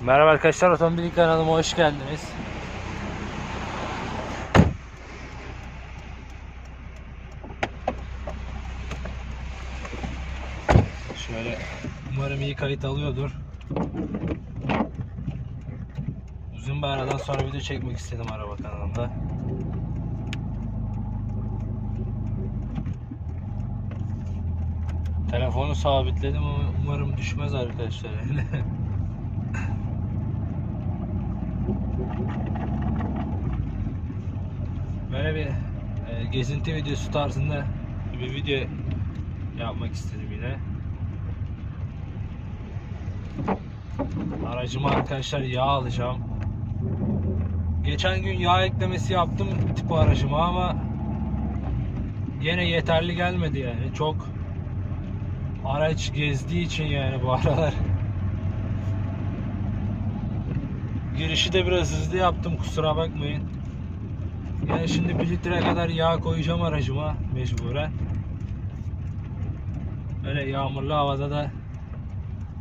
Merhaba arkadaşlar Otomobil kanalıma hoş geldiniz. Şöyle umarım iyi kayıt alıyordur. Uzun bir aradan sonra video çekmek istedim araba kanalımda. Telefonu sabitledim ama umarım düşmez arkadaşlar. Böyle bir e, gezinti videosu tarzında bir video yapmak istedim yine. Aracıma arkadaşlar yağ alacağım. Geçen gün yağ eklemesi yaptım tip aracıma ama yine yeterli gelmedi yani. Çok araç gezdiği için yani bu aralar. Girişi de biraz hızlı yaptım kusura bakmayın. Yani şimdi 1 litre kadar yağ koyacağım aracıma mecburen. Öyle yağmurlu havada da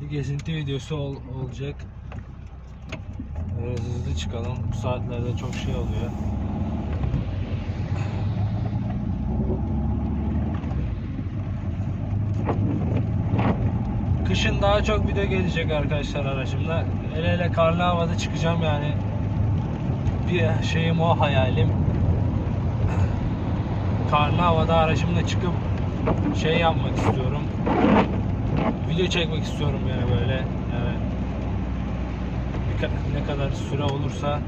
bir gezinti videosu ol- olacak. Biraz hızlı çıkalım. Bu saatlerde çok şey oluyor. Kışın daha çok video gelecek arkadaşlar aracımda. Hele hele karlı havada çıkacağım yani. Bir şeyim o hayalim. Karlı havada aracımla çıkıp şey yapmak istiyorum. Video çekmek istiyorum yani böyle. Yani ne ka- ne kadar süre olursa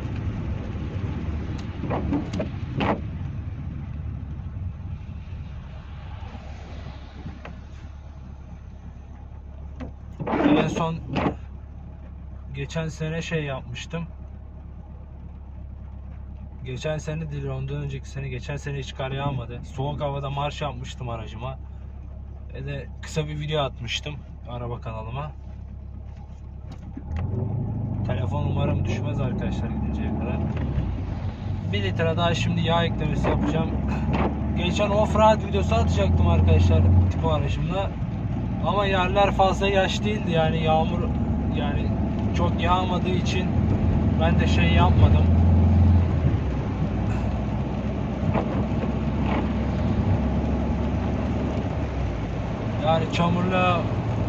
geçen sene şey yapmıştım. Geçen sene değil ondan önceki sene geçen sene hiç kar yağmadı. Soğuk havada marş yapmıştım aracıma. Ve de kısa bir video atmıştım araba kanalıma. Telefon umarım düşmez arkadaşlar gidinceye kadar. 1 litre daha şimdi yağ eklemesi yapacağım. Geçen off-road videosu atacaktım arkadaşlar tip aracımla. Ama yerler fazla yaş değildi yani yağmur yani çok yağmadığı için ben de şey yapmadım. Yani çamurlu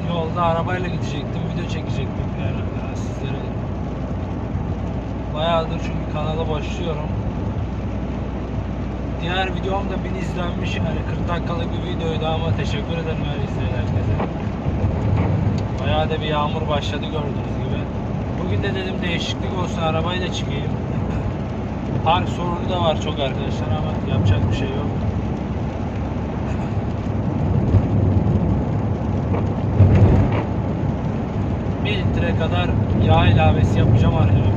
yolda arabayla gidecektim, video çekecektim yani, sizlere. Bayağıdır çünkü kanala başlıyorum. Diğer videom da 1000 izlenmiş yani 40 dakikalık bir videoydu ama teşekkür ederim her izleyen herkese. Bayağı da bir yağmur başladı gördüğünüz gibi. Bugün de dedim değişiklik olsun arabayı da çıkayım. Park sorunu da var çok arkadaşlar ama yapacak bir şey yok. Bir litre kadar yağ ilavesi yapacağım aracıma. 1.200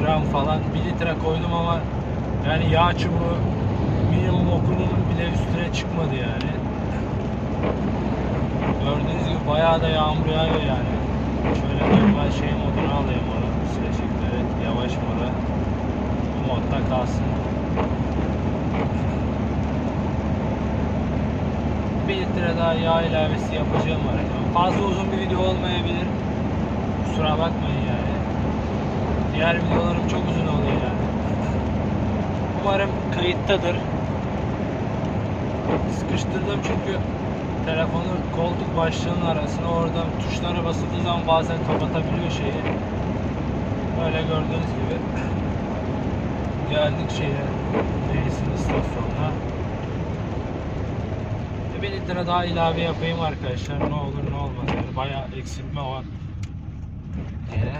gram falan 1 litre koydum ama yani yağ çubuğu minimum okulun bile üstüne çıkmadı yani. Gördüğünüz gibi bayağı da yağmur yağıyor yani. Şöyle normal şey modunu alayım onu. Silecekleri yavaş moda. Bu modda kalsın. Bir litre daha yağ ilavesi yapacağım aracıma. Fazla uzun bir video olmayabilir. Kusura bakmayın yani. Diğer videolarım çok uzun oluyor yani. Umarım kayıttadır. Sıkıştırdım çünkü telefonu koltuk başlığının arasına oradan tuşlara basıldığı zaman bazen kapatabiliyor şeyi. Böyle gördüğünüz gibi geldik şeye reisin istasyonuna. E, Bir litre daha ilave yapayım arkadaşlar ne olur ne olmaz yani bayağı eksiltme var diye.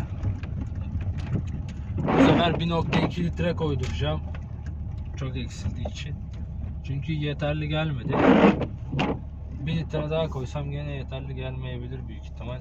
Bu sefer 1.2 litre koyduracağım. Çok eksildiği için. Çünkü yeterli gelmedi. 1 litre daha koysam gene yeterli gelmeyebilir büyük ihtimal.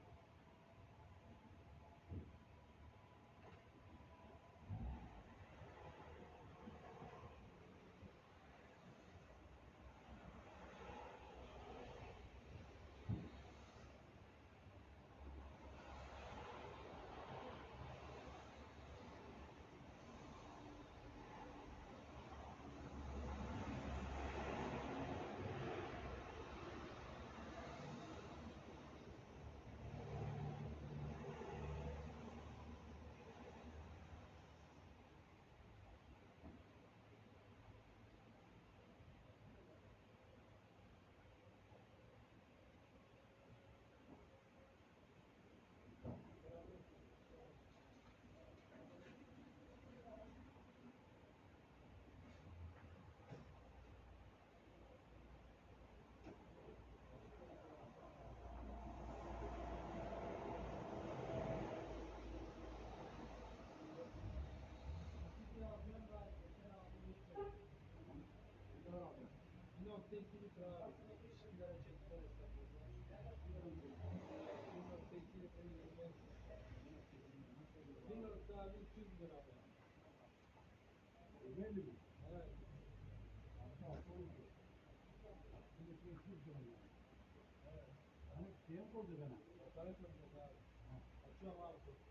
Sana soracağım abi. Açıyorum abi.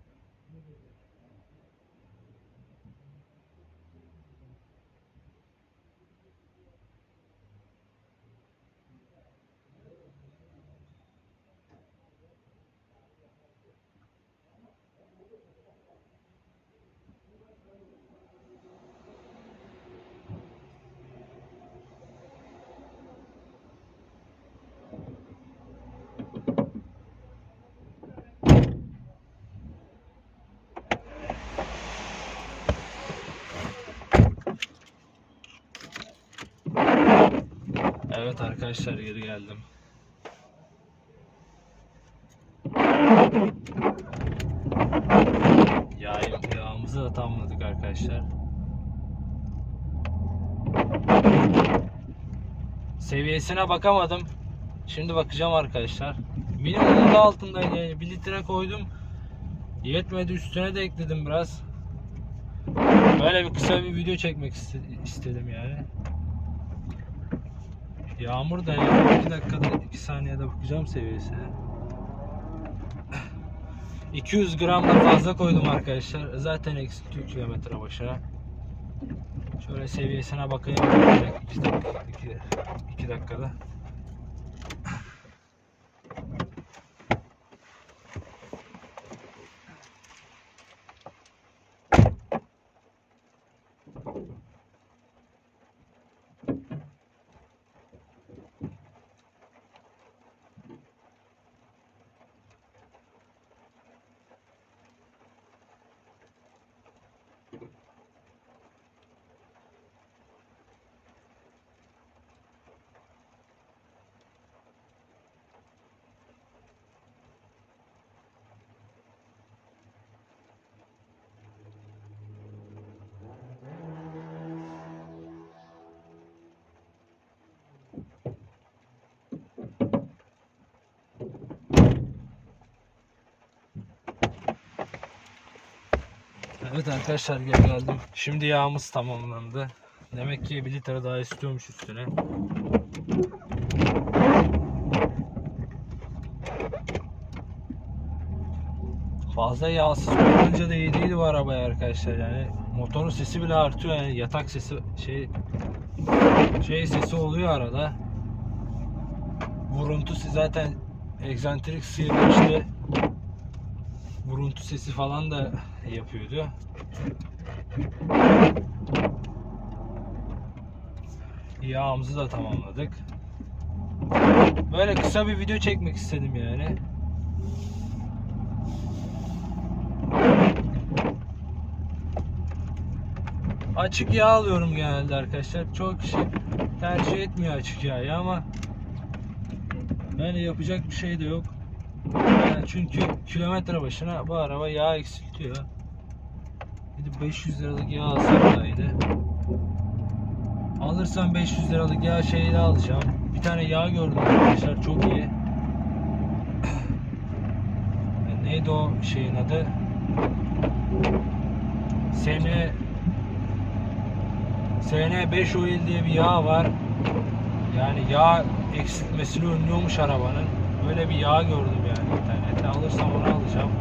Evet arkadaşlar geri geldim. Yağ, yağımızı da tamamladık arkadaşlar. Seviyesine bakamadım. Şimdi bakacağım arkadaşlar. Minimumun da altındaydı yani 1 litre koydum. Yetmedi üstüne de ekledim biraz. Böyle bir kısa bir video çekmek iste- istedim yani. Yağmur da yani 2 dakikada 2 saniyede bakacağım seviyesine. 200 gram da fazla koydum arkadaşlar. Zaten eksiltiyor kilometre başına. Şöyle seviyesine bakayım. 2 dakika, 2 dakikada. Evet arkadaşlar geri geldim. Şimdi yağımız tamamlandı. Demek ki bir litre daha istiyormuş üstüne. Fazla yağsız kullanınca da iyi değil bu arabaya arkadaşlar yani motorun sesi bile artıyor yani yatak sesi şey şey sesi oluyor arada vuruntu zaten egzantrik sıyırmıştı vuruntu sesi falan da yapıyordu yağımızı da tamamladık böyle kısa bir video çekmek istedim yani Açık yağ alıyorum genelde arkadaşlar. Çok kişi tercih etmiyor açık yağı ama yani yapacak bir şey de yok. Çünkü kilometre başına bu araba yağ eksiltiyor. Bir de 500 liralık yağ alsam daha iyiydi. Alırsam 500 liralık yağ şeyini alacağım. Bir tane yağ gördüm arkadaşlar çok iyi. Yani neydi o şeyin adı? Sene SN5 Oil diye bir yağ var. Yani yağ eksiltmesini önlüyormuş arabanın. Böyle bir yağ gördüm yani internette. Alırsam onu alacağım.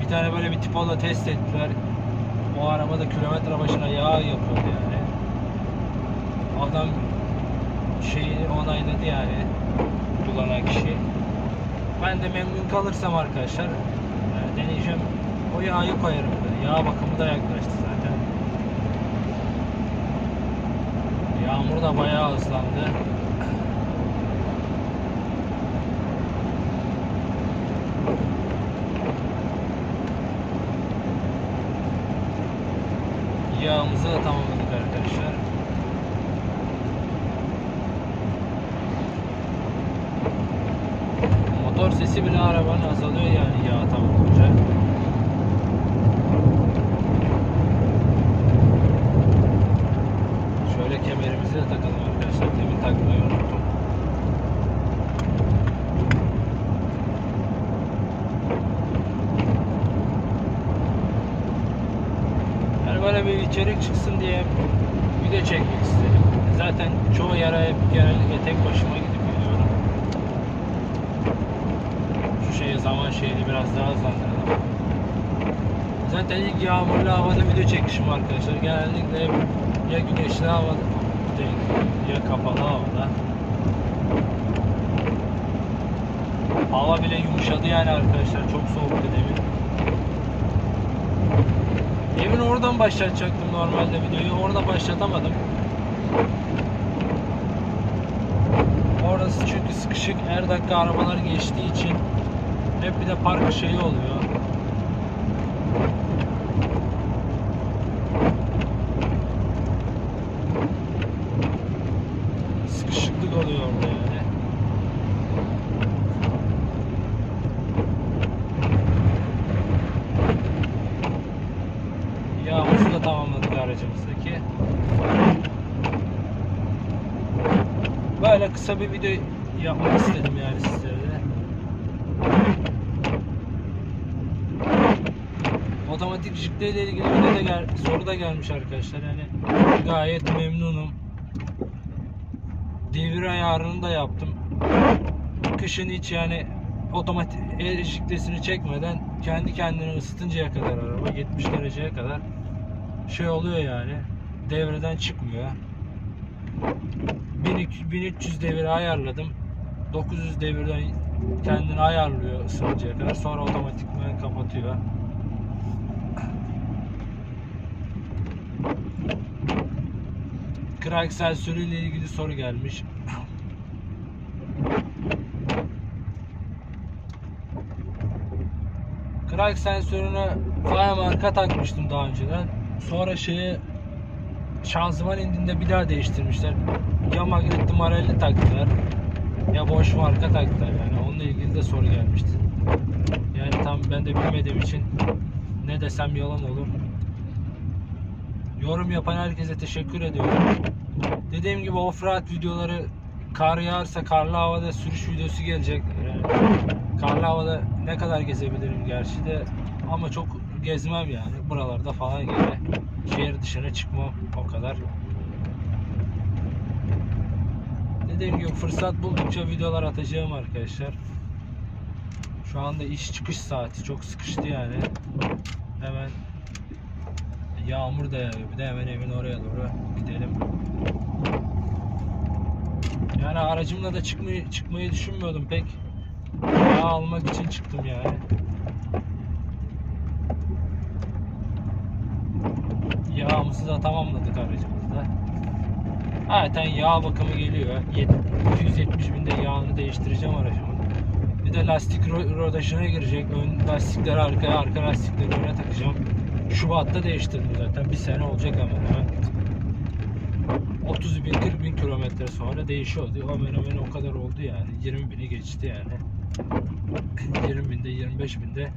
Bir tane böyle bir tipola test ettiler. O arabada kilometre başına yağ yapıyordu yani. Adam şeyi onayladı yani kullanan kişi. Ben de memnun kalırsam arkadaşlar deneyeceğim. O yağı koyarım. Yağ bakımı da yaklaştı zaten. Yağmur da bayağı hızlandı. Yağımızı da tamamladık arkadaşlar. Motor sesi bile arabanın azalıyor yani yağ tamamlayınca. Şöyle kemerimizi de takalım arkadaşlar. Demin takmayı unuttum. Yani böyle bir içerik çıksın diye video çekmek istedim. Zaten çoğu yere genellikle tek başıma gidip geliyorum. Şu şeye zaman şeyini biraz daha hızlandıralım. Zaten ilk yağmurlu havada video çekişim arkadaşlar. Genellikle ya güneşli havada değil, ya kapalı havada. Hava bile yumuşadı yani arkadaşlar. Çok soğuktu demin. Demin oradan başlatacaktım normalde videoyu. Orada başlatamadım. Orası çünkü sıkışık. Her dakika arabalar geçtiği için hep bir de park şeyi oluyor. Sıkışıklık oluyor orada yani. Yağımızı da tamamladık aracımızdaki. Böyle kısa bir video yapmak istedim yani sizlere. Otomatik jikle ile ilgili bir de gel, soru da gelmiş arkadaşlar. Yani gayet memnunum. Devir ayarını da yaptım. Kışın hiç yani otomatik el jiklesini çekmeden kendi kendini ısıtıncaya kadar araba 70 dereceye kadar şey oluyor yani devreden çıkmıyor. 1200 1300 devire ayarladım. 900 devirden kendini ayarlıyor ısıtıncaya kadar. Sonra otomatikman kapatıyor. Crank sensörüyle ilgili soru gelmiş. Crank sensörüne Fire marka takmıştım daha önceden. Sonra şeye şanzıman indiğinde bir daha değiştirmişler. Ya magnetli marelli taktılar ya boş marka taktılar yani onunla ilgili de soru gelmişti. Yani tam ben de bilmediğim için ne desem yalan olur. Yorum yapan herkese teşekkür ediyorum. Dediğim gibi offroad videoları kar yağarsa karlı havada sürüş videosu gelecek. Yani karlı havada ne kadar gezebilirim gerçi de ama çok gezmem yani. Buralarda falan yine şehir dışına çıkmam o kadar. Dediğim gibi fırsat buldukça videolar atacağım arkadaşlar. Şu anda iş çıkış saati çok sıkıştı yani. Hemen yağmur da yağıyor. Bir de hemen evin oraya doğru gidelim. Yani aracımla da çıkmayı çıkmayı düşünmüyordum pek. Yağ almak için çıktım yani. Yağımızı da tamamladık aracımızda. Zaten yağ bakımı geliyor. Yet- 270 binde yağını değiştireceğim aracımın. Bir de lastik ro- rodajına girecek. Ön lastikleri arkaya, arka lastikleri öne takacağım. Şubat'ta değiştirdim zaten. Bir sene olacak hemen hemen. 30 bin 40 bin kilometre sonra değişiyordu. Hemen hemen o kadar oldu yani. 20 bini geçti yani. 20 binde 25 binde.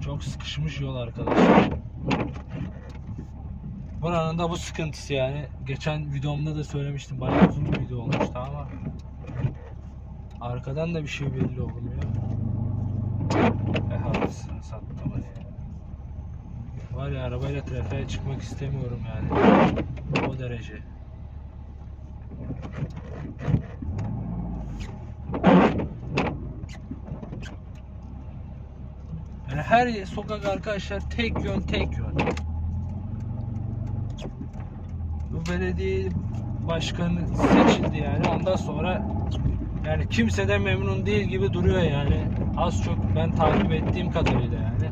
Çok sıkışmış yol arkadaşlar. Buranın da bu sıkıntısı yani. Geçen videomda da söylemiştim. Bayağı uzun bir video olmuştu ama arkadan da bir şey belli olmuyor. E havasını sattım hani. Var ya arabayla trafiğe çıkmak istemiyorum yani. O derece. Her sokak arkadaşlar tek yön tek yön. Bu belediye başkanı seçildi yani ondan sonra yani kimse de memnun değil gibi duruyor yani. Az çok ben takip ettiğim kadarıyla yani.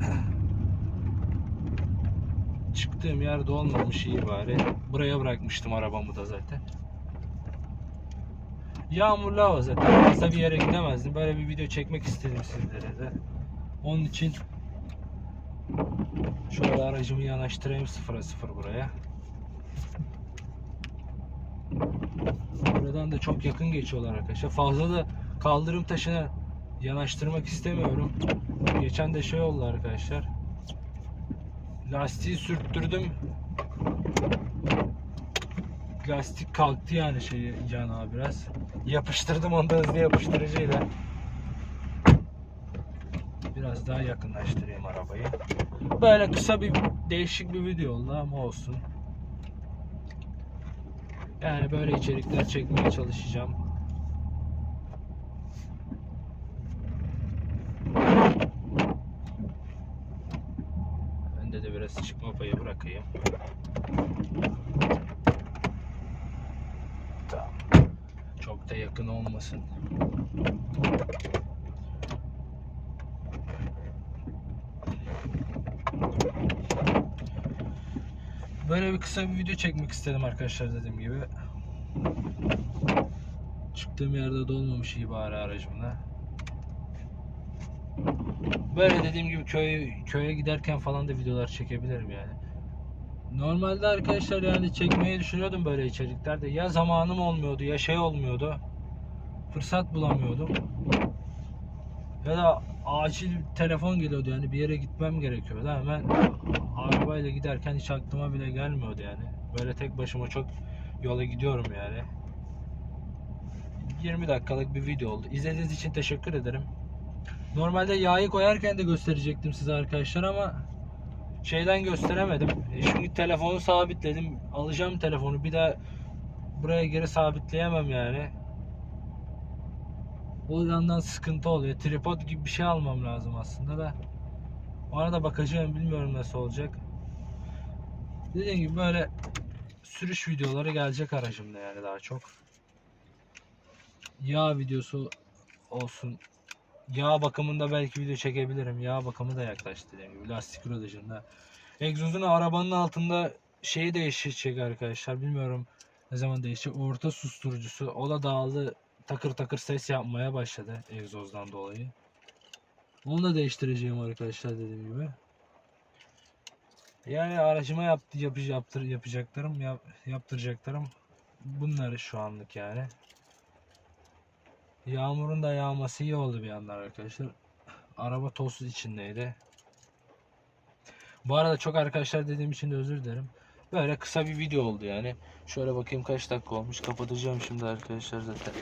Çıktığım yerde olmamış iyi bari. Buraya bırakmıştım arabamı da zaten. Yağmurlu hava zaten. Fazla bir yere gidemezdim. Böyle bir video çekmek istedim sizlere de. Onun için şöyle aracımı yanaştırayım sıfıra sıfır buraya. Buradan da çok yakın geçiyorlar arkadaşlar. Fazla da kaldırım taşına yanaştırmak istemiyorum. Geçen de şey oldu arkadaşlar. Lastiği sürttürdüm. Lastik kalktı yani şeyi yana biraz. Yapıştırdım onu da hızlı yapıştırıcıyla. Biraz daha yakınlaştırayım arabayı. Böyle kısa bir değişik bir video oldu ama olsun. Yani böyle içerikler çekmeye çalışacağım. Bende de biraz çıkma payı bırakayım. Tamam. Çok da yakın olmasın. Böyle bir kısa bir video çekmek istedim arkadaşlar dediğim gibi. Çıktığım yerde dolmamış iyi bari aracımla. Böyle dediğim gibi köy köye giderken falan da videolar çekebilirim yani. Normalde arkadaşlar yani çekmeyi düşünüyordum böyle içeriklerde. Ya zamanım olmuyordu ya şey olmuyordu. Fırsat bulamıyordum. Ya da acil telefon geliyordu yani bir yere gitmem gerekiyordu. Hemen arabayla giderken hiç aklıma bile gelmiyordu yani. Böyle tek başıma çok yola gidiyorum yani. 20 dakikalık bir video oldu. İzlediğiniz için teşekkür ederim. Normalde yağı koyarken de gösterecektim size arkadaşlar ama şeyden gösteremedim. E Çünkü telefonu sabitledim. Alacağım telefonu. Bir daha buraya geri sabitleyemem yani. O yandan sıkıntı oluyor. Tripod gibi bir şey almam lazım aslında da. Ona da bakacağım. Bilmiyorum nasıl olacak. Dediğim gibi böyle sürüş videoları gelecek aracımda yani daha çok. Yağ videosu olsun. Yağ bakımında belki video çekebilirim. Yağ bakımı da yaklaştı dediğim gibi. Lastik rodajında. Egzozun arabanın altında şeyi değişecek arkadaşlar. Bilmiyorum ne zaman değişecek. Orta susturucusu. O da dağıldı. Takır takır ses yapmaya başladı egzozdan dolayı. Onu da değiştireceğim arkadaşlar dediğim gibi. Yani aracıma yaptı, yapı, yaptır, yapacaklarım, yap, yaptıracaklarım bunları şu anlık yani. Yağmurun da yağması iyi oldu bir yandan arkadaşlar. Araba tozsuz içindeydi. Bu arada çok arkadaşlar dediğim için de özür dilerim. Böyle kısa bir video oldu yani. Şöyle bakayım kaç dakika olmuş. Kapatacağım şimdi arkadaşlar zaten.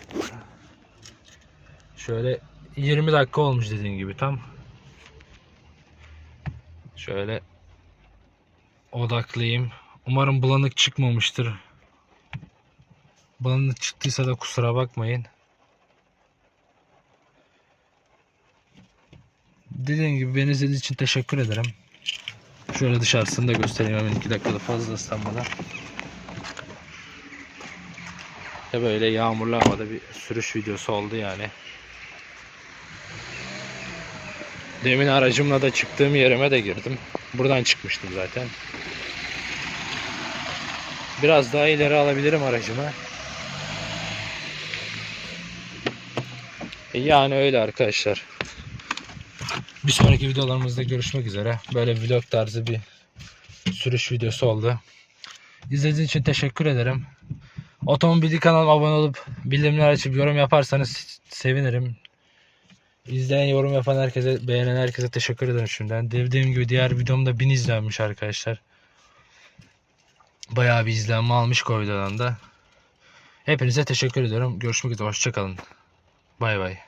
Şöyle 20 dakika olmuş dediğim gibi tam. Şöyle odaklayayım. Umarım bulanık çıkmamıştır. Bulanık çıktıysa da kusura bakmayın. Dediğim gibi beni izlediğiniz için teşekkür ederim. Şöyle dışarısını da göstereyim hemen 2 dakikada fazla ıslanmadan. Ya böyle yağmurlu havada bir sürüş videosu oldu yani. Demin aracımla da çıktığım yerime de girdim. Buradan çıkmıştım zaten. Biraz daha ileri alabilirim aracımı. E Yani öyle arkadaşlar. Bir sonraki videolarımızda görüşmek üzere. Böyle vlog tarzı bir sürüş videosu oldu. İzlediğiniz için teşekkür ederim. Otomobil kanalıma abone olup bildirimleri açıp yorum yaparsanız sevinirim. İzleyen, yorum yapan herkese, beğenen herkese teşekkür ederim şimdiden. Dediğim gibi diğer videomda 1000 izlenmiş arkadaşlar. Bayağı bir izlenme almış o videodan da. Hepinize teşekkür ediyorum. Görüşmek üzere. Hoşçakalın. Bay bay.